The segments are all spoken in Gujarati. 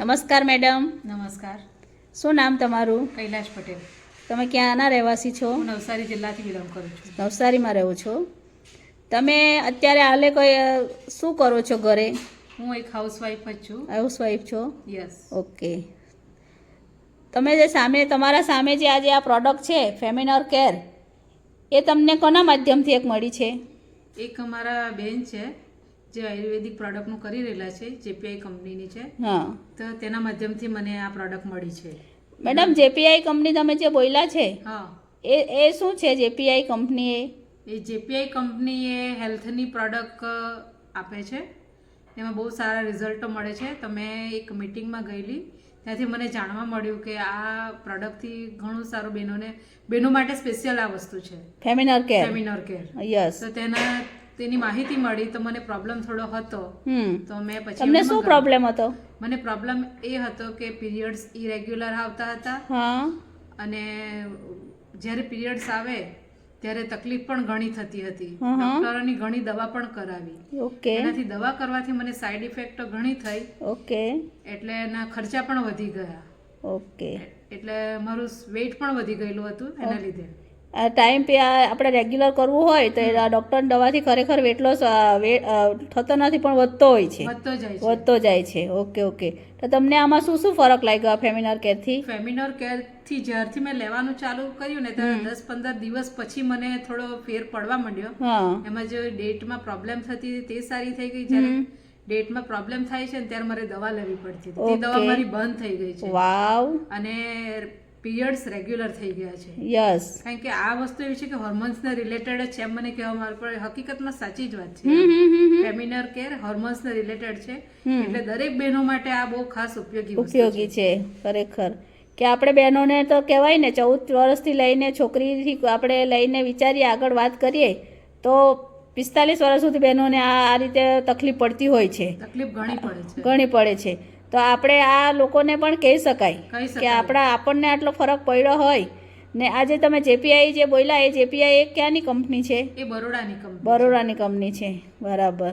નમસ્કાર મેડમ. નમસ્કાર. શું નામ તમારું? કૈલાશ પટેલ. તમે ક્યાંના રહેવાસી છો? હું નવસારી જિલ્લાથી બિલોંગ કરું છું. નવસારીમાં રહો છો. તમે અત્યારે હાલે કોઈ શું કરો છો ઘરે? હું એક હાઉસવાઈફ જ છું. હાઉસવાઈફ છો? યસ ઓકે તમે જે સામે તમારા સામે જે આજે આ પ્રોડક્ટ છે ફેમિનર કેર એ તમને કોના માધ્યમથી એક મળી છે? એક અમારા બેન છે. જે આયુર્વેદિક પ્રોડક્ટનું કરી રહેલા છે જેપીઆઈ કંપનીની છે હા. તો તેના માધ્યમથી મને આ પ્રોડક્ટ મળી છે. મેડમ જેપીઆઈ કંપની તમે જે બોલ્યા છે હા. એ એ શું છે જેપીઆઈ કંપની એ? જેપીઆઈ કંપની એ હેલ્થની પ્રોડક્ટ આપે છે. એમાં બહુ સારા રિઝલ્ટો મળે છે. તો મેં એક મિટિંગમાં ગયેલી ત્યાંથી મને જાણવા મળ્યું કે આ પ્રોડક્ટથી ઘણું સારું બહેનોને બહેનો માટે સ્પેશિયલ આ વસ્તુ છે. ફેમિનર કેર ફેમિનર કેર યસ તો તેના તેની માહિતી મળી તો મને પ્રોબ્લેમ થોડો હતો. તો મેં પછી તમને શું પ્રોબ્લેમ હતો? મને પ્રોબ્લેમ એ હતો કે પીરિયડ્સ ઇરેગ્યુલર આવતા હતા. અને જ્યારે પીરિયડ્સ આવે ત્યારે તકલીફ પણ ઘણી થતી હતી. ડોક્ટરોની ઘણી દવા પણ કરાવી. ઓકે. એનાથી દવા કરવાથી મને સાઈડ ઇફેક્ટ ઘણી થઈ. ઓકે. એટલે એના ખર્ચા પણ વધી ગયા. ઓકે. એટલે મારું વેઇટ પણ વધી ગયેલું હતું એના લીધે. ટાઈમ પે આપણે રેગ્યુલર કરવું હોય તો ડૉક્ટરની ડૉક્ટર દવાથી ખરેખર વેટ લોસ થતો નથી પણ વધતો હોય છે. વધતો જાય છે. વધતો જાય છે. ઓકે ઓકે તો તમને આમાં શું શું ફરક લાગ્યો આ ફેમિનર કેરથી ફેમિનોર કેરથી જ્યારથી મેં લેવાનું ચાલુ કર્યું ને ત્યારે દસ પંદર દિવસ પછી મને થોડો ફેર પડવા માંડ્યો. એમાં જે ડેટમાં પ્રોબ્લેમ થતી હતી તે સારી થઈ ગઈ જ્યારે ડેટમાં પ્રોબ્લેમ થાય છે ને ત્યારે મારે દવા લેવી પડતી હતી. દવા મારી બંધ થઈ ગઈ છે. વાવ અને પીરિયડ્સ રેગ્યુલર થઈ ગયા છે. યસ. કારણ કે આ વસ્તુ એવી છે કે હોર્મોન્સને રિલેટેડ જ છે એમ મને કહેવામાં આવે પણ હકીકતમાં સાચી જ વાત છે. ફેમિનર કેર હોર્મોન્સને રિલેટેડ છે. એટલે દરેક બહેનો માટે આ બહુ ખાસ ઉપયોગી ઉપયોગી છે ખરેખર. કે આપણે બહેનોને તો કહેવાય ને ચૌદ વર્ષથી લઈને છોકરીથી આપણે લઈને વિચારીએ આગળ વાત કરીએ તો પિસ્તાલીસ વર્ષ સુધી બહેનોને આ આ રીતે તકલીફ પડતી હોય છે. તકલીફ ઘણી પડે છે. ઘણી પડે છે. તો આપણે આ લોકોને પણ કહી શકાય કે આપણા આપણને આટલો ફરક પડ્યો હોય. ને આજે તમે જેપીઆઈ જે બોલ્યા એ જેપીઆઈ એ ક્યાંની કંપની છે? એ બરોડાની કંપની બરોડાની કંપની છે. બરાબર.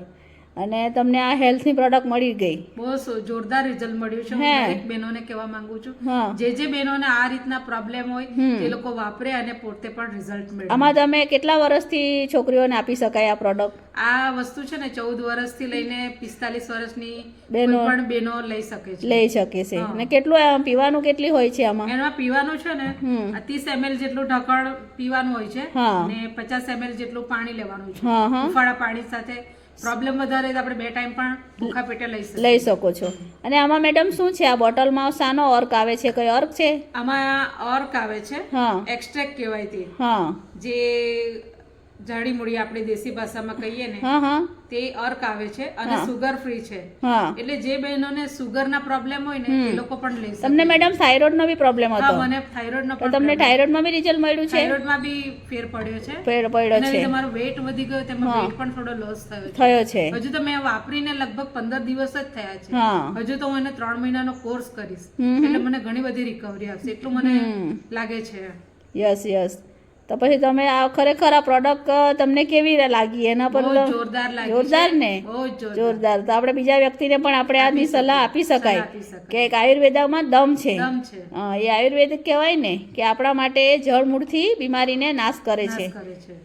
અને તમને આ હેલ્થની પ્રોડક્ટ મળી ગઈ. બહુ જોરદાર રિઝલ્ટ મળ્યું છે. હું. દરેક બહેનોને કહેવા માંગુ છું. જે જે બહેનોને આ રીતના પ્રોબ્લેમ હોય. તે લોકો વાપરે અને પોતે પણ રિઝલ્ટ મળે આમાં તમે કેટલા વર્ષથી છોકરીઓને આપી શકાય આ પ્રોડક્ટ આ વસ્તુ છે ને ચૌદ વર્ષથી લઈને પિસ્તાલીસ વર્ષની બહેનો- પણ બહેનો લઈ શકે છે. લઈ શકે છે. અને કેટલું પીવાનું કેટલી હોય છે આમાં? એમાં પીવાનું છે ને. ત્રીસ ml જેટલું ઢકણ પીવાનું હોય છે અને પચાસ એમએલ જેટલું પાણી લેવાનું છે. હા પાણી સાથે પ્રોબ્લેમ વધારે તો આપણે બે ટાઈમ પણ ભૂખા પેટે લઈ શકીએ. લઈ શકો છો. અને આમાં મેડમ શું છે? આ બોટલમાં શાનો અર્ક આવે છે? કઈ અર્ક છે? આમાં ઓર્ક આવે છે. હા. એક્સ્ટ્રેક્ટ કહેવાય તે. હા. જે જાડી મૂડી આપણે દેશી ભાષામાં કહીએ ને હા હા. તે અર્ક આવે છે અને સુગર ફ્રી છે. એટલે જે બહેનોને સુગરના પ્રોબ્લેમ હોય ને એ લોકો પણ લઈ તમને મેડમ થાઇરોઇડનો બી પ્રોબ્લેમ હા હતો. મને થાઇરોઇડ નો તમને થાઇરોઇડમાં બી રિઝલ્ટ મળ્યું છે? થાઇરોઇડમાં બી ફેર પડ્યો છે. ફેર પડ્યો છે. લીધે મારો વેટ વધી ગયો તેમાં વેટ પણ થોડો લોસ થયો થયો છે. હજુ તો મેં વાપરીને લગભગ પંદર દિવસ જ થયા છે. હજુ તો હું એને ત્રણ મહિનાનો કોર્સ કરીશ. એટલે મને ઘણી બધી રિકવરી આવશે. એટલું મને લાગે છે. યસ યસ તો પછી તમે આ ખરેખર આ પ્રોડક્ટ તમને કેવી રીતે લાગી? એના પર જોરદાર જોરદાર ને જોરદાર. તો આપણે બીજા વ્યક્તિને પણ આપણે આની સલાહ આપી શકાય. શકાય. કે એક આયુર્વેદામાં દમ છે. એ આયુર્વેદિક કહેવાય ને કે આપણા માટે જળમૂળથી બીમારીને નાશ કરે છે.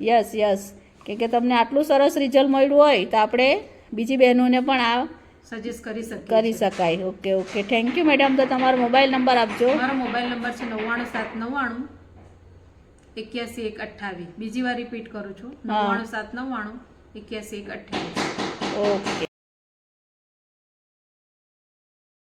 Yes yes. કે કે તમને આટલું સરસ રિઝલ્ટ મળ્યું હોય તો આપણે બીજી બહેનોને પણ આ સજેસ્ટ કરી શકીએ કરી શકાય. Okay okay thank you madam તો તમારો મોબાઈલ નંબર આપજો. મારો મોબાઈલ નંબર છે નવ્વાણું સાત નવ્વાણું એક્યાસી એક અઠ્ઠાવીસ. બીજી વાર રિપીટ કરું છું. નવ્વાણું સાત નવ્વાણું. એક્યાસી એક અઠ્ઠાવીસ. ઓકે.